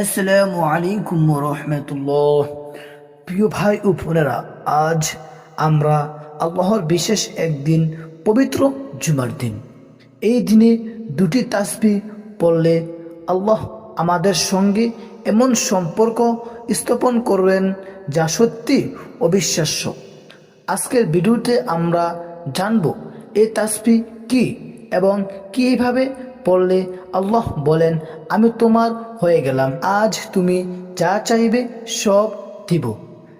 আসসালামু আলাইকুম রহমতুল্লাহ। প্রিয় ভাই ও বোনেরা, আজ আমরা আল্লাহর বিশেষ একদিন পবিত্র জুমার দিন। এই দিনে দুটি তাসবি পড়লে আল্লাহ আমাদের সঙ্গে এমন সম্পর্ক স্থাপন করবেন যা সত্যি অবিশ্বাস্য। আজকের ভিডিওতে আমরা জানব, এই তাসবি কি? এবং কীভাবে পড়লে আল্লাহ বলেন, আমি তোমার হয়ে গেলাম। আজ তুমি যা চাইবে সব দিব।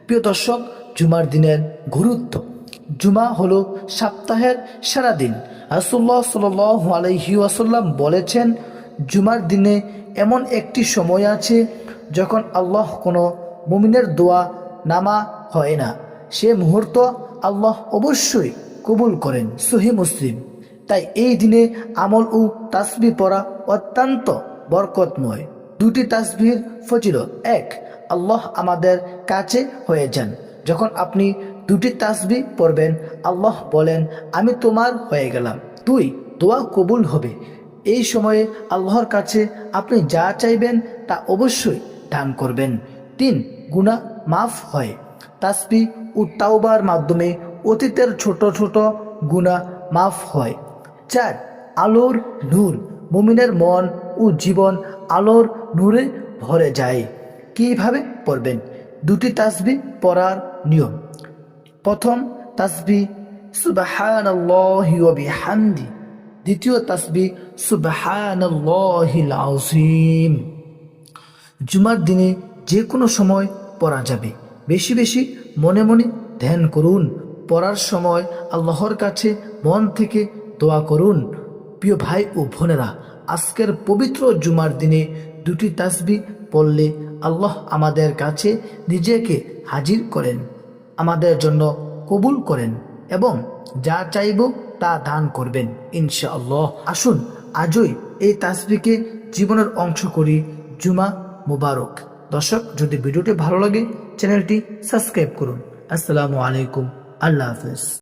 প্রিয় দর্শক, জুমার দিনের গুরুত্ব। জুমা হলো সপ্তাহের সারা দিন। রাসুল্লাহ সাল আলহি আসাল্লাম বলেছেন, জুমার দিনে এমন একটি সময় আছে যখন আল্লাহ কোনো মুমিনের দোয়া নামা হয় না। সে মুহূর্ত আল্লাহ অবশ্যই কবুল করেন। সহি মুসলিম। তাই এই দিনে আমল ও তাসবি পড়া অত্যন্ত বরকতময়। দুটি তাসবির ফজিলত। এক, আল্লাহ আমাদের কাছে হয়ে যান। যখন আপনি দুটি তাসবি পড়বেন, আল্লাহ বলেন, আমি তোমার হয়ে গেলাম। দুই, দোয়া কবুল হবে। এই সময়ে আল্লাহর কাছে আপনি যা চাইবেন তা অবশ্যই দান করবেন। তিন গুণা মাফ হয়। তাসবি ও তাওবার মাধ্যমে অতীতের ছোট ছোট গুণা মাফ হয়। চার, আলোর নূর। মুমিনের মন ও জীবন আলোর নূরে ভরে যায়। কীভাবে পড়বেন? দুটি তাসবি পড়ার নিয়ম। প্রথম তাসবি বিহামদি। দ্বিতীয় তাসবি আযীম। জুমার দিনে যে কোনো সময় পড়া যাবে। বেশি বেশি মনে মনে ধ্যান করুন। পড়ার সময় আল্লাহর কাছে মন থেকে দোয়া করুন। প্রিয় ভাই ও বোনেরা, আজকের পবিত্র জুমার দিনে দুটি তাসবি পড়লে আল্লাহ আমাদের কাছে নিজেকে হাজির করেন, আমাদের জন্য কবুল করেন এবং যা চাইব তা দান করবেন, ইনশাআল্লাহ। আসুন, আজই এই তাসবিকে জীবনের অংশ করি, জুমা মুবারক। দর্শক, যদি ভিডিওটি ভালো লাগে, চ্যানেলটি সাবস্ক্রাইব করুন। আসসালামু আলাইকুম। আল্লাহ হাফেজ।